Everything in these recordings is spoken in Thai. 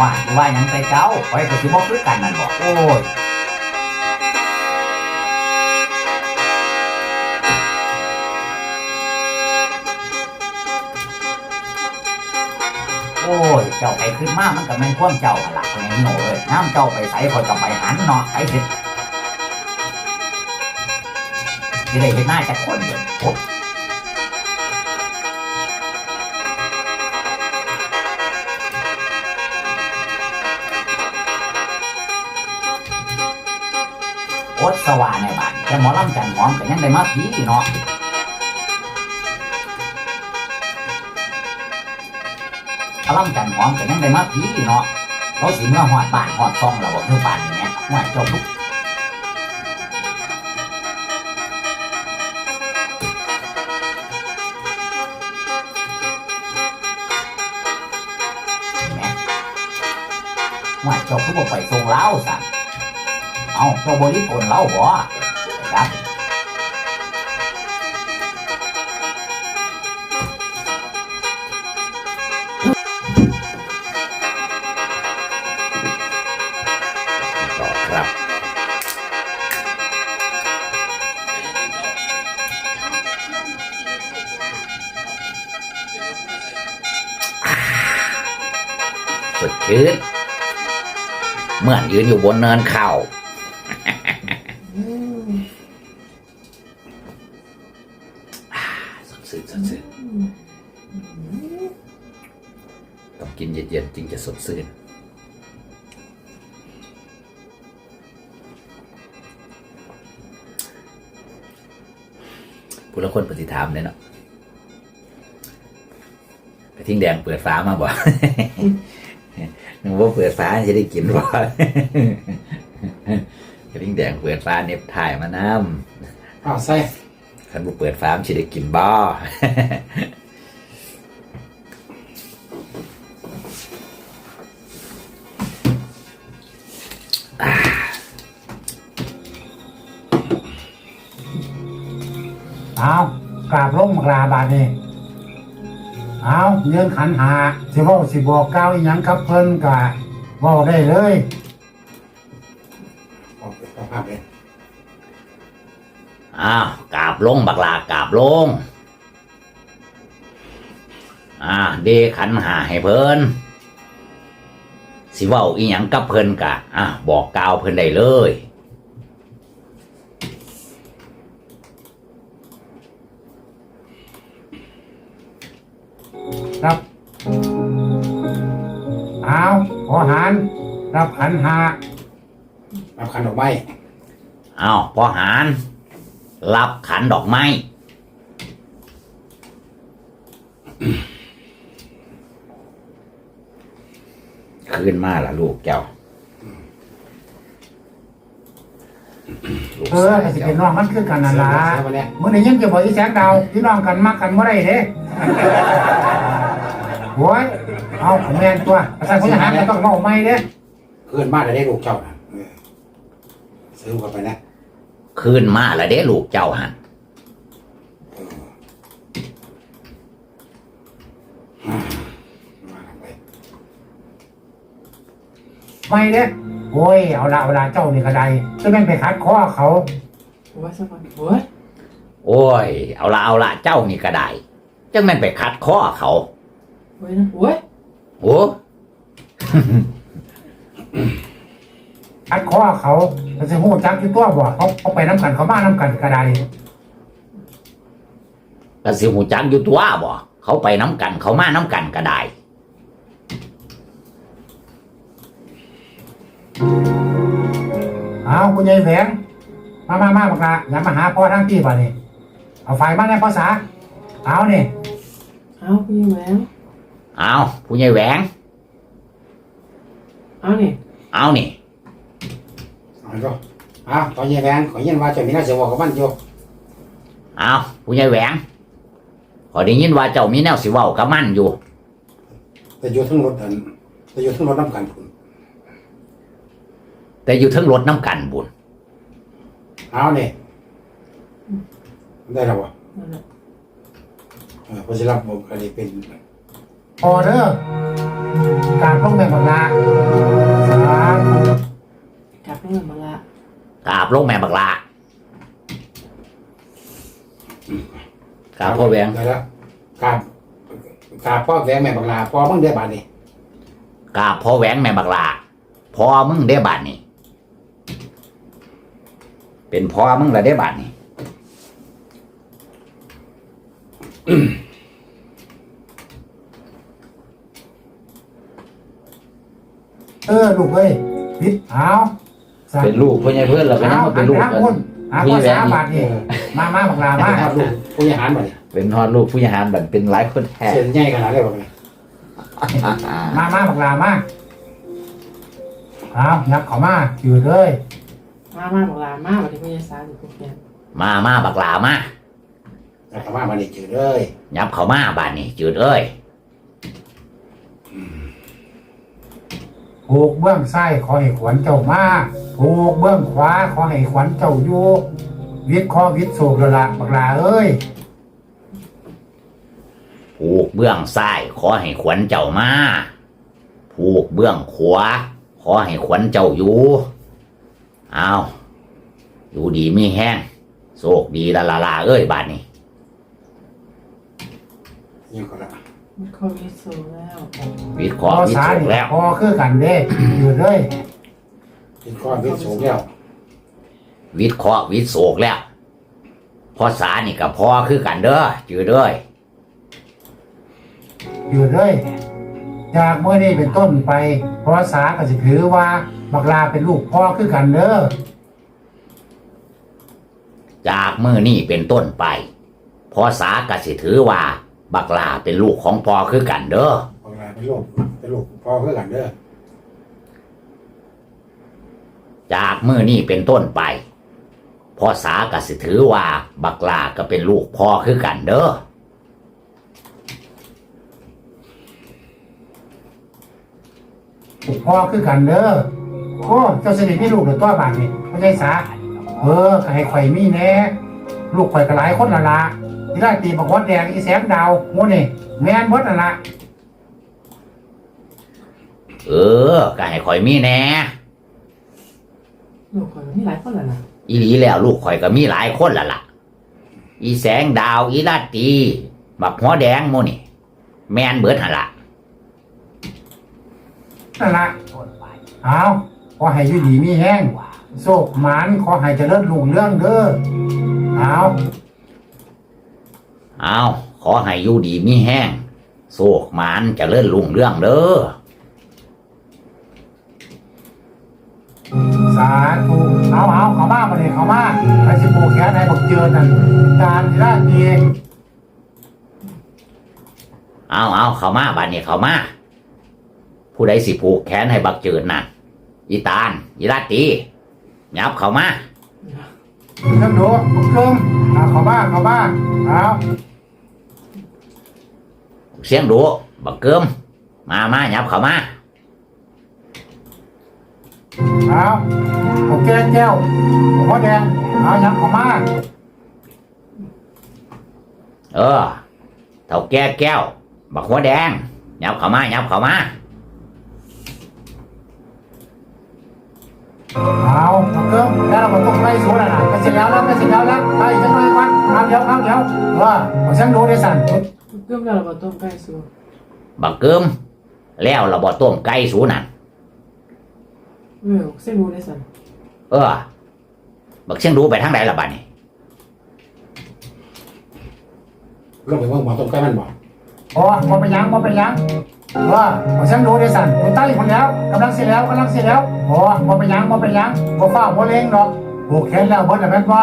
ว่าว่าหยังไปเจ้าไว้ก็สิบ่คือกันนั่นบ่โอ้ยโอ้ย เจ้าไปขึ้นมามันก็แม่นความเจ้าหั่นล่ะแม่นโหนเอ้ยน้ำเจ้าไปใส่ก็จะไปหันเนาะไอ้สิสิได้เห็นหน้าจากคนเดียว แต่หมอนหอมก็ยังได้มาผีเนาะหมอลำจันหอมก็ยังได้มาผีเนาะเขาสิเมื่อหอดบ้านหอดซองเราบอกเมื่อบ้านนี่แหม่ห่วยเจ้าทุกแหม่ห่วยเจ้าทุกบอกไปทรงเล้าสั่นเอาเจ้าบริโภคเราบ่ ชื่นเหมือนยืนอยู่บนเนินเขา่าสดชื่นสดชื่นต้องกินเย็นๆจึงจะสดชื่นผู้ละคนปฏิถามเลยเนาะกระทิงแดงเปิดฟ้ามาบ่ ว่าเปิดฟ้าจะได้กินบ่กระทิงแดงเปิดฟ้าเน็บถ่ายมาน้อ้าวใส่ำคันบ่เปิดฟ้ามันจะได้กินบ่เอากราบลงมากราบาดนี่ เอาเงินขันหาสิเว่าสิบอกกล่าวอีหยังกับเพิ่นกะเว้าได้เลยออกเป็นภาพเลยอ้าวกราบลงบักลากราบลง อ่า เดขันหาให้เพิ่นสิเว้าอีหยังกับเพิ่นกะอะบอกกล่าวเพิ่นได้เลย รับเอาขอหารรับขันหารับขันดอกไม้อ้าวพอหารรับขันดอกไม้ขึ้นมาละลูกเจ้าลูกเออสาวก็สิเจ้าเป็นน้องมันคือกันนั่นล่ะใช่ปะเนี่ยมื้อนี้ยังจะบอกอีแสงดาวพี่น้องกันมักกันบ่ได้เด้ โว้ยเอาแม่นตัวอาจารย์ผู้ทหารก็ต้องเว้าใหม่เด้เพื่อนบ้านได้ลูกเจ้านะเออซื้อเข้าไปนะขึ้นมาละเด้ลูกเจ้าหันเอออ่ามาไปไม่เด้โอ้ยเอาละเอาละเจ้านี่ก็ได้จะแม่นไปคัดคอเขาโอ้ยสักคนโอ้ยโอ้ย เอาละเอาละเจ้านี่ก็ได้จังแม่นไปคัดข้อเขา โอ้ยนะโอ้ยโอ้คัดคอเขามันจะหูจักอยู่ตัวบ่เขาเขาไปน้ำกันเขามาน้ำกันก็ได้กสิหูจักอยู่ตัวบ่เขาไปน้ำกัน เขามาน้ำกันก็ได้เอาคุณยายแหวงมามามาบักละอย่ามาหาพ่อทั้งที่บ่นี่เอาไฟมาในภาษาเอานี่เอาพี่แหวง เอาผู้ใหญ่แหวง เอานี่เอานี่เอาก็อ้าวตอนเย็นแรงขอเย็นว่าเจะมีน่าเสียบอกกับมันอยู่เอาผู้ใหญ่แหวงขอได้ยินว่าเจ้ามีแนวสิเว้ากับมันอยู่ แต่อยู่ทั้งรถอันแต่อยู่ทั้งรถน้ำกันพุ่นแต่อยู่เทั้งรถน้ำกันบุญเอาเนี่ยได้แล้ววะนั่นแหละเออพอจะรับผมอันนี้เป็น พอเด้อกราบลงแม่บักลาสาธุกลับเรื่องมาละกราบลงแม่บักลากราบพ่อแหวงได้แล้วกราบกราบพ่อแหวงแม่บักลาพ่อมึงได้บาทนี่กราบพ่อแหวงแม่บักลาพ่อมึงได้บาทนี่เป็นพ่อมึงละได้บาทนี่ เออลูกเอ้ยพิษเอาสาเป็นลูกพ่อใหญ่เพื่อนเราก็ยังมาเป็นลูกหากันคนหาคนสาบาทนี่มามาบักลามาทอดลูกผู้ยหารบาทนี่เป็นทอดลูกผู้ใหญ่หารบัดเป็นหลายคนแท้เสียนใหญ่ขนาดได้บ่เนี่ยมามาบักลามาเอายับเขามาอยู่เลยมามาบอกลามาวันที่พ่อใหญ่สาอยู่พวกแกมามาบักลามาแล้วก็มาบาทนี่จืดเลยยับเข้ามาบาทนี่จืดเอ้ย ผูกเบื้องซ้ายขอให้ขวัญเจ้ามาผูกเบื้องขวาขอให้ขวัญเจ้าอยู่วิทย์ข้อวิทย์โศกละละบักลาเอ้ยผูกเบื้องซ้ายขอให้ขวัญเจ้ามาผูกเบื้องขวาขอให้ขวัญเจ้าอยู่เอาอยู่ดีมีแห้งโชคดีละละลาเอ้ยบาทนี่ยังก็ละ มันเข้าวิสูแล้ว วิทย์ขพออวิทย์สาโชคนี่แล้ว พอคือกันเด้อยู่เลยกินข้อวิทย์สูงแล้ววิทย์เคราะห์วิทย์โศกแล้วพอสานี่กับพ่อคือกันเด้อจือเด้อยอยู่เลยจากเมื่อนี้เป็นต้นไปพอสาก็สิถือว่าบักลาเป็นลูกพ่อคือกันเด้อจากมือนี่เป็นต้นไปพอสากสิถือว่า บักลาเป็นลูกของพ่อคือกันเด้อบักลาเป็นลูกเป็นลูกพ่อเพื่อกันเด้อจากมือนี่เป็นต้นไปพอสากสิถือว่า บักลาก็เป็นลูกพ่อคือกันเด้อลูกพ่อคือกันเด้อโอ้เจ้าสนิทมีลูกหรือตัวบาทนี่ไม่ใช่สาเออก็ให้ข่อยมีแน่ลูกข่อยก็หลายคนละละ ที่ได้ตีบักวดแดงอีแสงดาวโมนี่แม่นเบดนั่นละเออก็ให้ข่อยมีแหน่ลูกคนมีหลายคนแล้วนะอีหลีแล้วลูกข่อยก็มีหลายคนละล่ะ อีแสงดาวอีลาดตีบักหัวแดงโมนี่ แมนเบิดหันละนั่นละเอาขอให้อยู่ดีมีแห้งโศกหมานขอให้เจริญรุ่งเรื่องเด้อเอาเอาขอให้อยู่ดีมีแห้งโศกหมานเจะเลื่อนลุงเรื่องเด้อสาธุเอาเอาเขามามาเลยเขามาไอ้สิปูแขนให้บอกเจอนั่นการที่ได้ดีเอาเอาเข้ามาบ้านนี้เข้ามาผู้ใดสิผูกแขนให้บักเจิดน่ะอีตาลอีลาดตียับเข้ามาเริ่มดูบุกเครื่องเอาเขามาเขามาเอา เสียงดูบักเกิมมามายับเข้ามาเอาโอเคแก้วหัวแดงเอายับเขามาเออเท่าแก่แก้วบักหัวแดงยับเข้ามายับเข้ามาเอาบุกเครื่องแล้วเราก็ต้องไล่สูงแล้วนะไปเสร็จแล้วแล้วไปเสร็จแล้วแล้วไปจังเลยวันเอาเดี๋ยวเอาเดี๋ยวว่าผมช่างดูได้สั่นเกือบแล้วเราต้มไก่สูบักเกิมแล้วเราบ่ต้มไก่สูนั่นเออเส้นรูได้สันเออ บักเสียงดูไปทางใดละบ้านนี้ลงไปเบิ่งหมอต้มไก่มันบ่อ๋อพอไปยังพอไปยังว่าผมช่างดูได้สั่นอยู่ใต้คนแล้วกำลังเสร็จแล้วกำลังเสร็จแล้วอ๋อพอไปยังพอไปยังพอเฝ้าพอเล้งหรอกโอเคแล้วเบิดแล้วแม่นบ่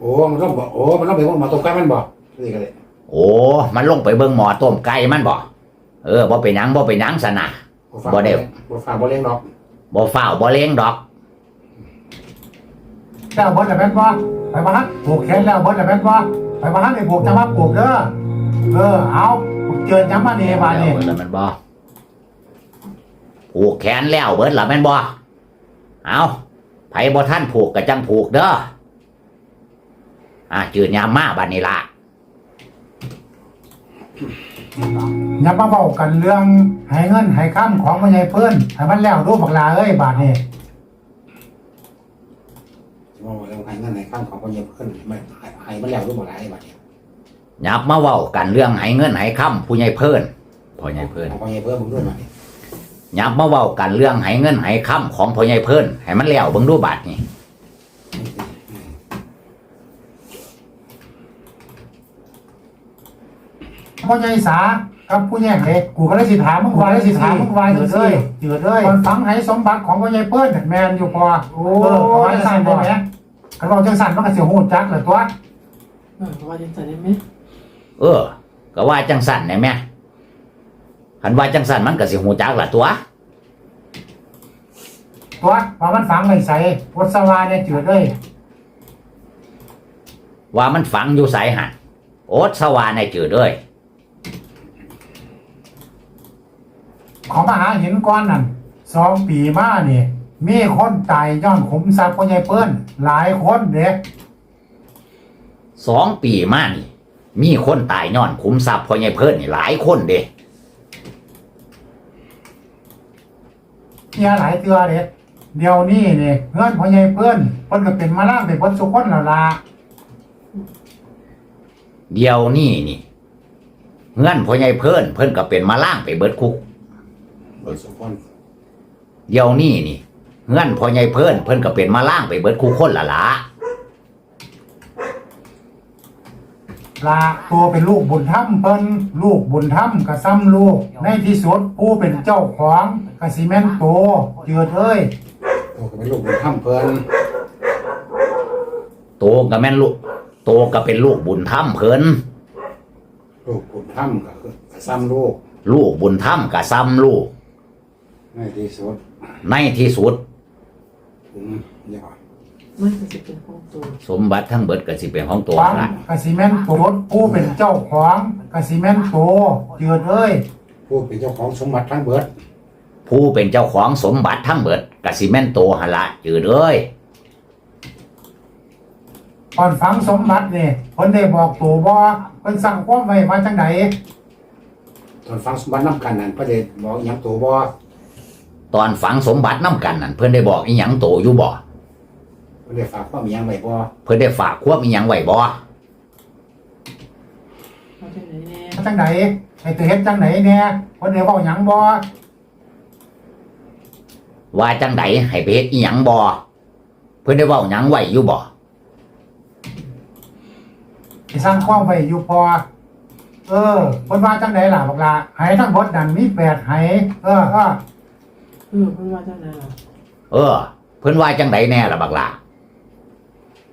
โอ้มันต้องบ่โอ้มันต้องไปเบิ่งหมอต้มไก่มันบ่นี่ก็เลย โอ้มันลงไปเบิ่งหมอต้มไก่มันบ่เออบ่เป็นหยังบ่เป็นหยังสนะฟ้าบ่ได้บ่ฟ้าบ่เลี้ยงดอกบ่ฝ้าวบ่เล้งดอกแล้วเบิดแล้วแม่นบ่ไปมาฮักผูกแขนแล้วเบิดแล้วแม่นบ่ไปมาฮักไอ้ผูกจะมาผูกเด้อเออเอาเจอจำมานี่บาดนี่เบิดแล้วแมันบ่ผูกแขนแล้วเบิดแล้วแม่นบ่เอาไผบ่ท่านผูกก็จังผูกเด้ออ่าจืดยามมาบัดนี้ล่ะ อย่ามาเว้ากันเรื่องให้เงินให้ค้ำของมันใหญ่เพิ่นให้มันแล้วดูบักลาเอ้ยบาดนี้ว่าเรื่องให้เงินให้ข้ามของคนเยอะขึ้นไม่ให้ให้มันแล้วรู้หมดแล้วไอ้บัดเนี่ยยับมาเว้ากันเรื่องให้เงินให้คำผู้ใหญ่เพิ่นพ่อใหญ่เพิ่นของคนเยอะเพิ่มมึงด้วยมาเนี่ยยับมาเว้ากันเรื่องให้เงินให้คำของพ่อใหญ่เพิ่นให้มันแล้วเบิ่งดูบาดนี่ พ่อใหญ่สากับผู้แย่งเด็กกูก็เลยสิถามมึงว่าเลยสิถามมึงว่าจังซี่เจือเลยคนฟังให้สมบัติของพ่อใหญ่เพิ่นแม่นอยู่พอโอ้ยสั่นได้ไหมคันเว้าจังสั่นมันก็สิฮู้จักแหละตัวเออว่าจะใส่ได้ไหมเออ ก็ว่าจังสั่นได้แม่คันว่าจังสั่นมันก็สิฮู้จักล่ะตัวตัวว่ามันฝังไว้ใส่วัดสวาเนี่ยเจือเลยว่ามันฝังอยู่ไสหันโอดสวาในจืดเอ้ย ของมหาหินก้อนนั่นสองปีมานี่มีคนตายย้อนขุมทรัพย์พ่อใหญ่เปิ้นหลายคนเด็กสองปีมานี่ มีคนตายย้อนขุมทรัพย์พ่อใหญ่เพิ่นนี่หลายคนเด้เฮียหลายเตือเด็กเดี๋ยวนี้นี่เงินพ่อใหญ่เปิ้นเพิ่นก็เป็นมาล่างไปเพิ่นสุคนแล้วล่ะเดี๋ยวนี้นี่เงินพ่อใหญ่เพิ่นเพิ่นก็เป็นมาล่างไปเบิดคุก เบิดสุขคนเดี๋ยวนี้นี่เงินพ่อใหญ่เพิ่นเพิ่นก็เป็นมาล่างไปเบิดคุกคนละละลาตัวเป็นลูกบุญธรรมเพิ่นลูกบุญธรรมก็ซ้ำลูก ในที่สุดผู้เป็นเจ้าของก็สิแม่นโตเจือเอ้ยตัวก็เป็นลูกบุญธรรมเพิ่นโตก็แม่นลูกโตก็เป็นลูกบุญธรรมเพิ่นลูกบุญธรรมก็คือซ้ำลูก ลูกบุญธรรมก็ซ้ำลูก ในที่สุดในที่สุด ผมเดี๋ยวก่อนมันก็จะเป็นของตัวสมบัติทั้งเบิดก็สิเป็นของตัวฟังละก็สิแม่นโตผู้เป็นเจ้าของก็สิแม่นโตเจือเอ้ยผู้เป็นเจ้าของสมบัติทั้งเบิดผู้เป็นเจ้าของสมบัติทั้งเบิดก็สิแม่นโตหนละจืดเอ้ยก่อนฝังสมบัตินี่เพิ่นได้บอกตัวบ่เพิ่นสั่งความไว้ว่าจังไดตอนฟังสมบัติน้ำกันนั่นพระเดชบอกอหย่างตัวบ่ ตอนฝังสมบัติน้กันนั่นเพิ่นได้บอกอีหยังโตอยู่บ่พระเดชฝากความอหย่างไว้บ่เพิ่นได้ฝากควบอีหยังไว้บ่เอาจากไหนแน่จังไดให้ตัวเฮ็ดจังไดแน่เพิ่นได้เว้าหยังบ่ว่าจังไดให้ไปเฮ็ดอีหยังบ่เพิ่นได้เว้าหยังไว้อยู่บ่สิสร้างความไว้อยู่พอ เออเพิ่นว่าจังไดล่ะบักล่ะไหทั้งหมดนั่นมีแปดไหเออเออ เออเพิ่นว่าจากไหนล่ะเออ เพิ่นว่าจังไดแน่ล่ะบักล่ะ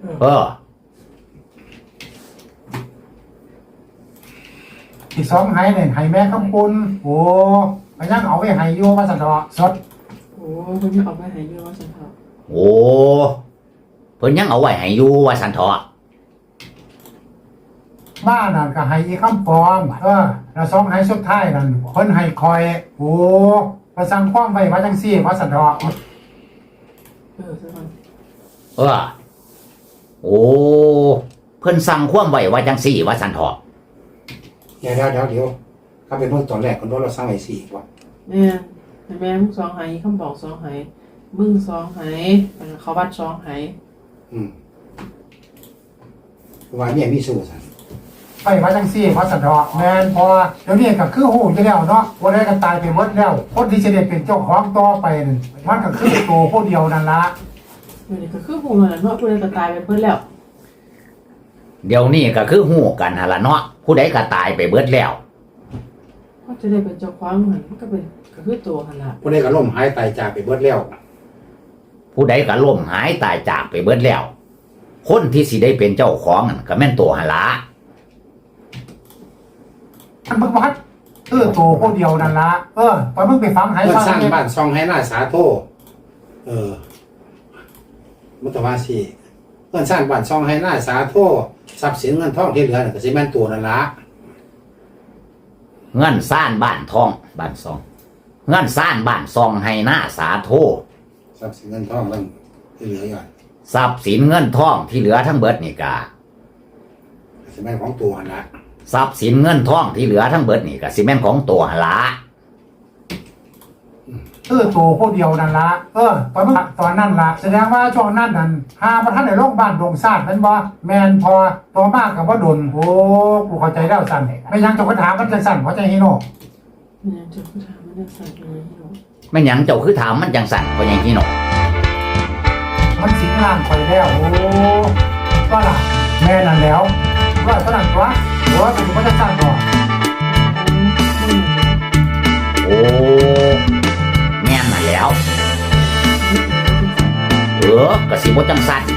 เออเอออีกสองไหเนี่ยไหแม่คำปุนโอ้ก็ยังเอาไว้ให้อยู่ว่าซั่นเถาะสดโอ้เพิ่นจะเอาไปให้เยอะว่าฉันเถอะโอ้เพิ่นยังเอาไว้ให้อยู่ว่าซั่นเถาะบ้านนั่นก็ให้อีคำปลอมเออแล้วสองไหสุดท้ายนั่นเพิ่นให้คอย โอ้ ก็สั่งความไว้ว่าจังซี่ว่าซั่นเถาะเออสักวันเออ โอ้ เพิ่นสั่งความไว้ว่าจังซี่ว่าซั่นเถาะเดี๋ยวเดี๋ยวเดี๋ยวเดี๋ยวถ้าเป็นเมื่อตอนแรกคนโดนเราสร้างไว้สี่ว่าแม่แม่มึงสองไหคำบอกสองไหมึงสองไหเขาวัดสองไหอืมว่าเนี่ยมีสู้สัน ไปว่าจังซี่ว่าซั่นเถาะแม่นพอเดี๋ยวนี้ก็คือฮู้อยู่แล้วเนาะว่าได้ก็ตายไปหมดแล้ว คนที่จะได้เป็นเจ้าของต่อไปนั่นมันก็คือตัวผู้เดียวนั่นล่ะเดี๋ยวนี้ก็คือหูเงินเนาะผู้ใดก็ตายไปเพิ่นแล้วเดี๋ยวนี้ก็คือฮู้กันหั่นล่ะเนาะผู้ใดก็ตายไปเบิดแล้วก็จะได้เป็นเจ้าของเหมือนมันก็เป็นก็คือตัวหันละผู้ใดก็ล่มหายตายจากไปเบิดแล้วผู้ใดก็ล่มหายตายจากไปเบิดแล้ว คนที่สิได้เป็นเจ้าของนั่นก็แม่นตัวหั่นล่ะ มันมึงวัดเออตัวผู้เดียวนั่นล่ะเออพอมึงไปฟังให้เพื่อฟังสร้างเนี่ยบ้านซองให้หน้าสาโทเออมุตวาสีเพื่อนสร้างบ้านซองให้หน้าสาโททรัพย์สินเงินทองที่เหลือน่ะก็สิแม่นตัวนั่นละเงินซ่านบ้านทองบ้านซองเงินซ่านบ้านซองให้หน้าสาโททรัพย์สินเงินทองเรื่องที่เหลืออยู่ทรัพย์สินเงินทองที่เหลือทั้งเบิดนี่กาก็สิแม่นของตัวนั่นละ ทรัพย์สินเงินทองที่เหลือทั้งเบิดนี่ก็สิแม่นของตัวหั่นละเออโตผู้เดียวนั่นละเออตอนนั้นตอนนั้นละแสดงว่าช่วงนั้นนั่นหามาท่านในโรงพยาบาลดงซาดเป็นบ่แมนพอตัวมากกับว่าดนโอ้กูเข้าใจแล้วสั่นไม่ยังเจกกระถามมันจะสั่นเพราะใจฮิโนเนี่ยจะพูดถามมันจะสั่นยังไงหรอแม่นหยังเจ้าคือถามมันจังสั่นเพราะหยังที่หนอมันสิงล่างคอยแล้วโอ้ก็ล่ะแม่นั่นแล้วว่าเท่านั้นวะหรือว่ แม่